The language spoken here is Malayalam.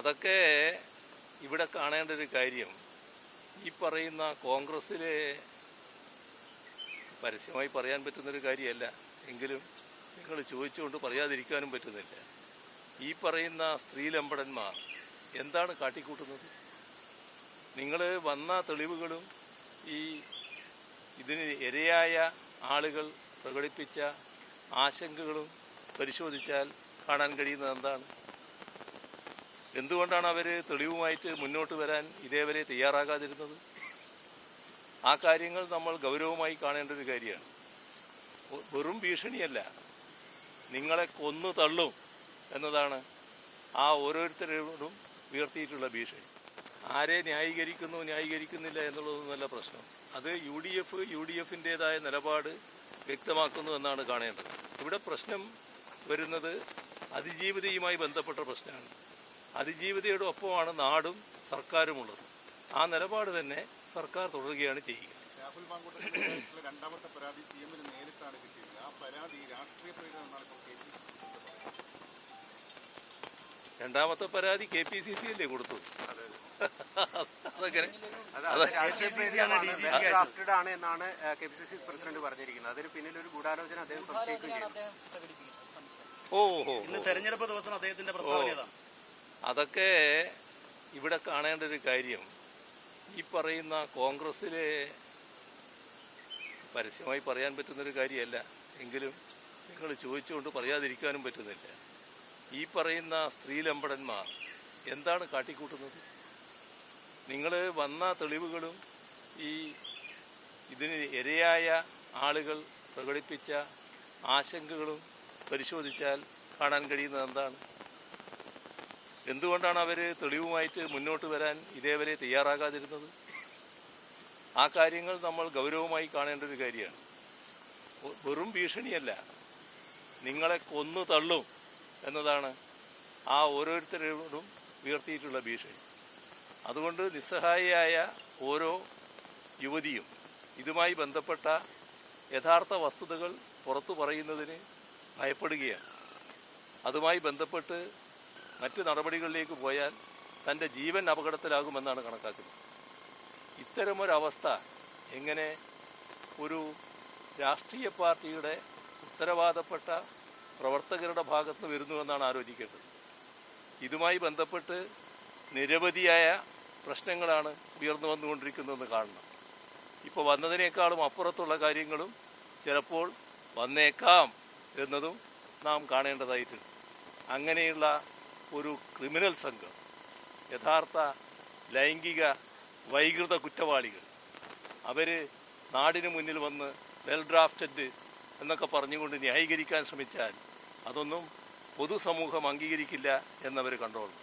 അതൊക്കെ ഇവിടെ കാണേണ്ട ഒരു കാര്യം ഈ പറയുന്ന കോൺഗ്രസ്സിലെ പരസ്യമായി പറയാൻ പറ്റുന്നൊരു കാര്യമല്ല. എങ്കിലും നിങ്ങൾ ചോദിച്ചുകൊണ്ട് പറയാതിരിക്കാനും പറ്റുന്നില്ല. ഈ പറയുന്ന സ്ത്രീലമ്പടന്മാർ എന്താണ് കാട്ടിക്കൂട്ടുന്നത്? നിങ്ങൾ വന്ന തെളിവുകളും ഈ ഇതിന് ഇരയായ ആളുകൾ പ്രകടിപ്പിച്ച ആശങ്കകളും പരിശോധിച്ചാൽ കാണാൻ കഴിയുന്നത് എന്താണ്? എന്തുകൊണ്ടാണ് അവർ തെളിവുമായിട്ട് മുന്നോട്ട് വരാൻ ഇതേവരെ തയ്യാറാകാതിരുന്നത്? ആ കാര്യങ്ങൾ നമ്മൾ ഗൗരവമായി കാണേണ്ട ഒരു കാര്യമാണ്. വെറും ഭീഷണിയല്ല. നിങ്ങളെ കൊന്നു തള്ളും എന്നതാണ് ആ ഓരോരുത്തരോടും ഉയർത്തിയിട്ടുള്ള ഭീഷണി. ആരെ ന്യായീകരിക്കുന്നു ന്യായീകരിക്കുന്നില്ല എന്നുള്ളതൊന്നുമല്ല പ്രശ്നം. അത് U D F U D എഫിന്റെതായ നിലപാട് വ്യക്തമാക്കുന്നു എന്നാണ് കാണേണ്ടത്. ഇവിടെ പ്രശ്നം വരുന്നത് അതിജീവിതയുമായി ബന്ധപ്പെട്ട പ്രശ്നമാണ്. അതിജീവിതയുടെ ഒപ്പമാണ് നാടും സർക്കാരുമുള്ളത്. ആ നിലപാട് തന്നെ സർക്കാർ തുടരുകയാണ് ചെയ്യുക. രാഹുൽ രണ്ടാമത്തെ പരാതി സി എമ്മിന് നേരിട്ടാണ് കിട്ടിയത്. ആ പരാതി രാഷ്ട്രീയ പ്രേരണ കെ പി രണ്ടാമത്തെ പരാതി കെ പി സി സി അല്ലേ കൊടുത്തു? ഓഹോ എന്നാണ് K P C C president പറഞ്ഞിരിക്കുന്നത്. അതിന് പിന്നിൽ ഒരു ഗൂഢാലോചന അദ്ദേഹം സംശയിക്കുകയും ചെയ്തു. ഓ ഓ ഇന്ന് തെരഞ്ഞെടുപ്പ് ദിവസം അദ്ദേഹത്തിന്റെ പ്രസ്താവന അതൊക്കെ ഇവിടെ കാണേണ്ട ഒരു കാര്യം ഈ പറയുന്ന കോൺഗ്രസ്സിലെ പരസ്യമായി പറയാൻ പറ്റുന്നൊരു കാര്യമല്ല. എങ്കിലും നിങ്ങൾ ചോദിച്ചുകൊണ്ട് പറയാതിരിക്കാനും പറ്റുന്നില്ല. ഈ പറയുന്ന സ്ത്രീ സ്ത്രീലമ്പടന്മാർ എന്താണ് കാട്ടിക്കൂട്ടുന്നത്? നിങ്ങൾ വന്ന തെളിവുകളും ഈ ഇതിന് ഇരയായ ആളുകൾ പ്രകടിപ്പിച്ച ആശങ്കകളും പരിശോധിച്ചാൽ കാണാൻ കഴിയുന്നത് എന്താണ്? എന്തുകൊണ്ടാണ് അവർ തെളിവുമായിട്ട് മുന്നോട്ട് വരാൻ ഇതേവരെ തയ്യാറാകാതിരുന്നത്? ആ കാര്യങ്ങൾ നമ്മൾ ഗൗരവമായി കാണേണ്ട ഒരു കാര്യമാണ്. വെറും ഭീഷണിയല്ല. നിങ്ങളെ കൊന്നു തള്ളും എന്നതാണ് ആ ഓരോരുത്തരോടും ഉയർത്തിയിട്ടുള്ള ഭീഷണി. അതുകൊണ്ട് നിസ്സഹായിയായ ഓരോ യുവതിയും ഇതുമായി ബന്ധപ്പെട്ട യഥാർത്ഥ വസ്തുതകൾ പുറത്തു പറയുന്നതിന് ഭയപ്പെടുകയാണ്. അതുമായി ബന്ധപ്പെട്ട് മറ്റ് നടപടികളിലേക്ക് പോയാൽ തന്റെ ജീവൻ അപകടത്തിലാകുമെന്നാണ് കണക്കാക്കുന്നത്. ഇത്തരമൊരവസ്ഥ എങ്ങനെ ഒരു രാഷ്ട്രീയ പാർട്ടിയുടെ ഉത്തരവാദപ്പെട്ട പ്രവർത്തകരുടെ ഭാഗത്ത് വരുന്നുവെന്നാണ് ആലോചിക്കേണ്ടത്. ഇതുമായി ബന്ധപ്പെട്ട് നിരവധിയായ പ്രശ്നങ്ങളാണ് ഉയർന്നു വന്നുകൊണ്ടിരിക്കുന്നതെന്ന് കാണണം. ഇപ്പോൾ വന്നതിനേക്കാളും അപ്പുറത്തുള്ള കാര്യങ്ങളും ചിലപ്പോൾ വന്നേക്കാം എന്നതും നാം കാണേണ്ടതായിട്ടുണ്ട്. അങ്ങനെയുള്ള ഒരു ക്രിമിനൽ സംഘം യഥാർത്ഥ ലൈംഗിക വൈകൃത കുറ്റവാളികൾ. അവർ നാടിന് മുന്നിൽ വന്ന് വെൽ ഡ്രാഫ്റ്റഡ് എന്നൊക്കെ പറഞ്ഞുകൊണ്ട് ന്യായീകരിക്കാൻ ശ്രമിച്ചാൽ അതൊന്നും പൊതുസമൂഹം അംഗീകരിക്കില്ല എന്നവർ കണ്ടോളും.